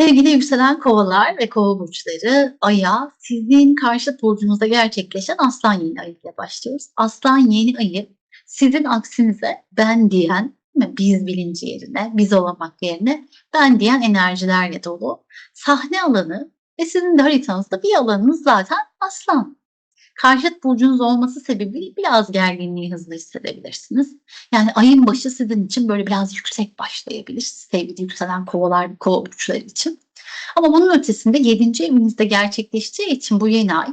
Sevgili yükselen kovalar ve kova burçları aya sizin karşıt burcunuzda gerçekleşen aslan yeni ayı ile başlıyoruz. Aslan yeni ayı sizin aksinize ben diyen biz bilinci yerine, biz olmak yerine ben diyen enerjilerle dolu. Sahne alanı ve sizin de haritanızda bir alanınız zaten aslan. Karşıt burcunuz olması sebebiyle biraz gerginliği hızlı hissedebilirsiniz. Yani ayın başı sizin için böyle biraz yüksek başlayabilir. Sevgili yükselen kovalar, kova burçları için. Ama bunun ötesinde 7. evinizde gerçekleştiği için bu yeni ay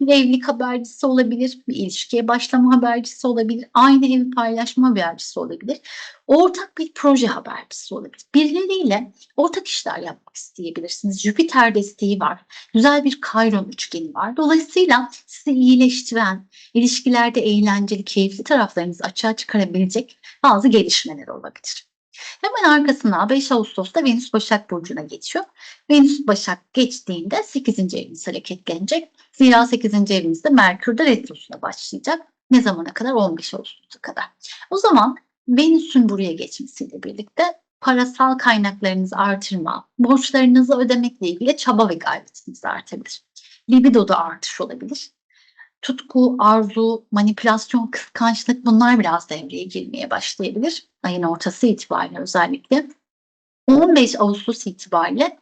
bir evlilik habercisi olabilir, bir ilişkiye başlama habercisi olabilir, aynı evi paylaşma habercisi olabilir, ortak bir proje habercisi olabilir. Birileriyle ortak işler yapmak isteyebilirsiniz. Jüpiter desteği var, güzel bir Kayron üçgeni var. Dolayısıyla sizi iyileştiren, ilişkilerde eğlenceli, keyifli taraflarınızı açığa çıkarabilecek bazı gelişmeler olabilir. Hemen arkasına 5 Ağustos'ta Venüs Başak Burcu'na geçiyor. Venüs Başak geçtiğinde 8. eviniz hareketlenecek. Zira 8. evinizde Merkür de retrosuna başlayacak. Ne zamana kadar? 15 Ağustos'a kadar. O zaman Venüs'ün buraya geçmesiyle birlikte parasal kaynaklarınızı artırma, borçlarınızı ödemekle ilgili çaba ve gayretiniz artabilir. Libidoda artış olabilir. Tutku, arzu, manipülasyon, kıskançlık bunlar biraz devreye girmeye başlayabilir. Ayın ortası itibariyle özellikle. 15 Ağustos itibariyle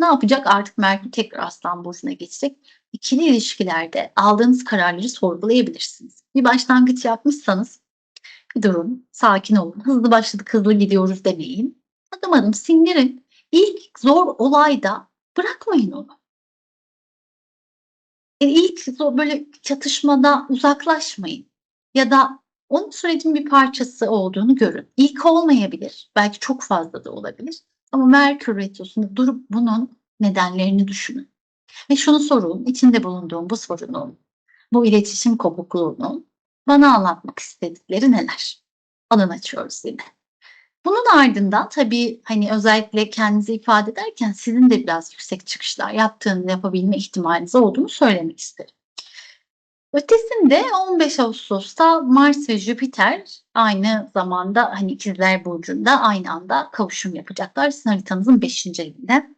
ne yapacak? Artık Merkür tekrar Aslan Burcu'na geçecek. İkili ilişkilerde aldığınız kararları sorgulayabilirsiniz. Bir başlangıç yapmışsanız durun, sakin olun. Hızlı başladık, hızlı gidiyoruz demeyin. Adım adım sindirin. İlk zor olayda bırakmayın onu. Yani ilk böyle çatışmada uzaklaşmayın. Ya da onun sürecin bir parçası olduğunu görün. İlk olmayabilir. Belki çok fazla da olabilir. Ama Merkür Retrosu'nda durup bunun nedenlerini düşünün. Ve şunu sorun, içinde bulunduğum bu sorunun, bu iletişim kopukluğunun bana anlatmak istedikleri neler? Alan açıyoruz yine. Bunun ardından tabii hani özellikle kendinizi ifade ederken sizin de biraz yüksek çıkışlar yaptığını yapabilme ihtimaliniz olduğunu söylemek isterim. Ötesinde 15 Ağustos'ta Mars ve Jüpiter aynı zamanda hani İkizler Burcu'nda aynı anda kavuşum yapacaklar. Sizin haritanızın 5. evinde.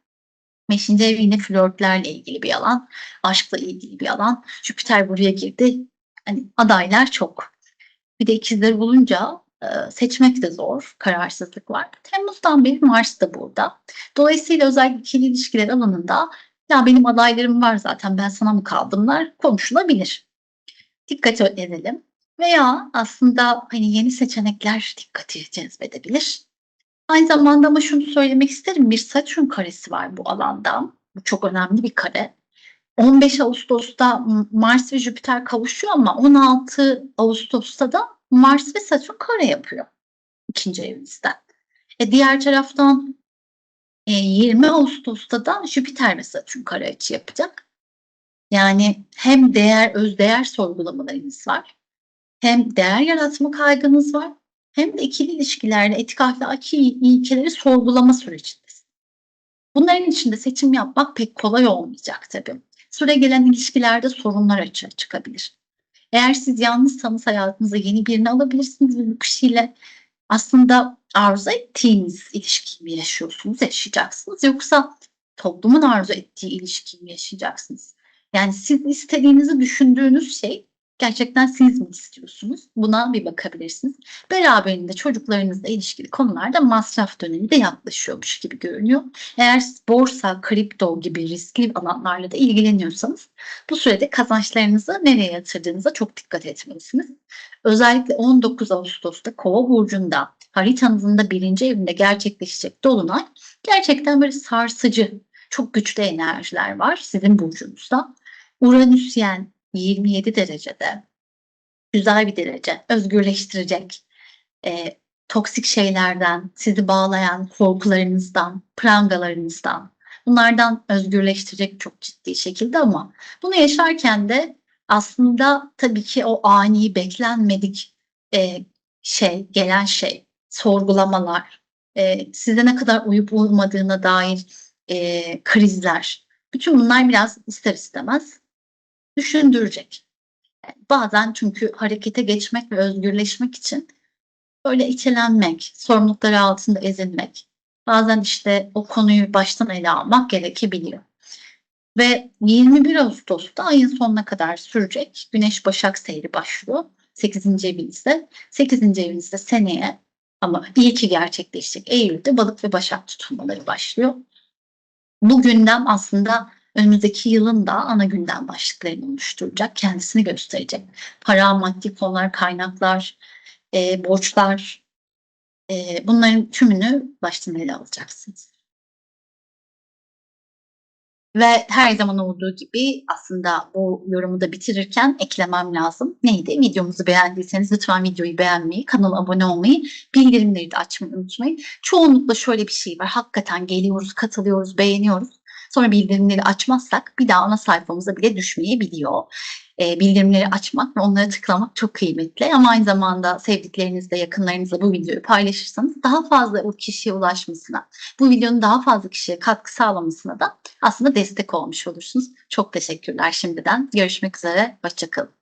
5. ev yine flörtlerle ilgili bir alan, aşkla ilgili bir alan. Jüpiter buraya girdi. Hani adaylar çok. Bir de ikizleri bulunca seçmek de zor, kararsızlık var. Temmuz'dan beri Mars da burada. Dolayısıyla özellikle ikili ilişkiler alanında ya benim adaylarım var zaten ben sana mı kaldımlar konuşulabilir. Dikkat edelim. Veya aslında hani yeni seçenekler dikkati cezbedebilir. Aynı zamanda ama şunu söylemek isterim. Bir Satürn karesi var bu alanda. Bu çok önemli bir kare. 15 Ağustos'ta Mars ve Jüpiter kavuşuyor ama 16 Ağustos'ta da Mars ve Satürn kare yapıyor ikinci evinizden. E diğer taraftan e, 20 Ağustos'ta da Jüpiter ve Satürn kare açı yapacak. Yani hem değer, öz değer sorgulamalarınız var. Hem değer yaratma kaygınız var. Hem de ikili ilişkilerde etik ahlaki ilkeleri sorgulama sürecindesiniz. Bunların içinde seçim yapmak pek kolay olmayacak tabii. Süre gelen ilişkilerde sorunlar açığa çıkabilir. Eğer siz yalnızsanız hayatınıza yeni birini alabilirsiniz ve bu kişiyle aslında arzu ettiğiniz ilişkiyi mi yaşıyorsunuz, yaşayacaksınız yoksa toplumun arzu ettiği ilişkiyi mi yaşayacaksınız? Yani siz istediğinizi düşündüğünüz şey gerçekten siz mi istiyorsunuz? Buna bir bakabilirsiniz. Beraberinde çocuklarınızla ilişkili konularda masraf dönemi de yaklaşıyormuş gibi görünüyor. Eğer borsa, kripto gibi riskli alanlarla da ilgileniyorsanız bu sürede kazançlarınızı nereye yatırdığınıza çok dikkat etmelisiniz. Özellikle 19 Ağustos'ta Kova burcunda haritanızın da birinci evinde gerçekleşecek dolunay gerçekten böyle sarsıcı, çok güçlü enerjiler var sizin burcunuzda. Uranüsyen 27 derecede güzel bir derece özgürleştirecek e, toksik şeylerden, sizi bağlayan korkularınızdan, prangalarınızdan bunlardan özgürleştirecek çok ciddi şekilde ama bunu yaşarken de aslında tabii ki o ani beklenmedik e, şey, gelen şey, sorgulamalar, e, size ne kadar uyup uymadığına dair e, krizler, bütün bunlar biraz ister istemez düşündürecek. Bazen çünkü harekete geçmek ve özgürleşmek için böyle içelenmek, sorumlulukları altında ezilmek, bazen işte o konuyu baştan ele almak gerekebiliyor. Ve 21 Ağustos'ta ayın sonuna kadar sürecek Güneş Başak Seyri başlıyor. 8. evinizde. 8. evinizde seneye ama iyi ki gerçekleşecek Eylül'de balık ve başak tutulmaları başlıyor. Bu gündem aslında önümüzdeki yılın da ana gündem başlıklarını oluşturacak, kendisini gösterecek. Para, maddi konular, kaynaklar, e, borçlar, e, bunların tümünü baştan ele alacaksınız. Ve her zaman olduğu gibi aslında bu yorumu da bitirirken eklemem lazım. Neydi? Videomuzu beğendiyseniz lütfen videoyu beğenmeyi, kanala abone olmayı, bildirimleri de açmayı unutmayın. Çoğunlukla şöyle bir şey var. Hakikaten geliyoruz, katılıyoruz, beğeniyoruz. Sonra bildirimleri açmazsak bir daha ana sayfamıza bile düşmeyebiliyor. E, bildirimleri açmak ve onlara tıklamak çok kıymetli. Ama aynı zamanda sevdiklerinizle, yakınlarınızla bu videoyu paylaşırsanız daha fazla o kişiye ulaşmasına, bu videonun daha fazla kişiye katkı sağlamasına da aslında destek olmuş olursunuz. Çok teşekkürler şimdiden. Görüşmek üzere. Hoşçakalın.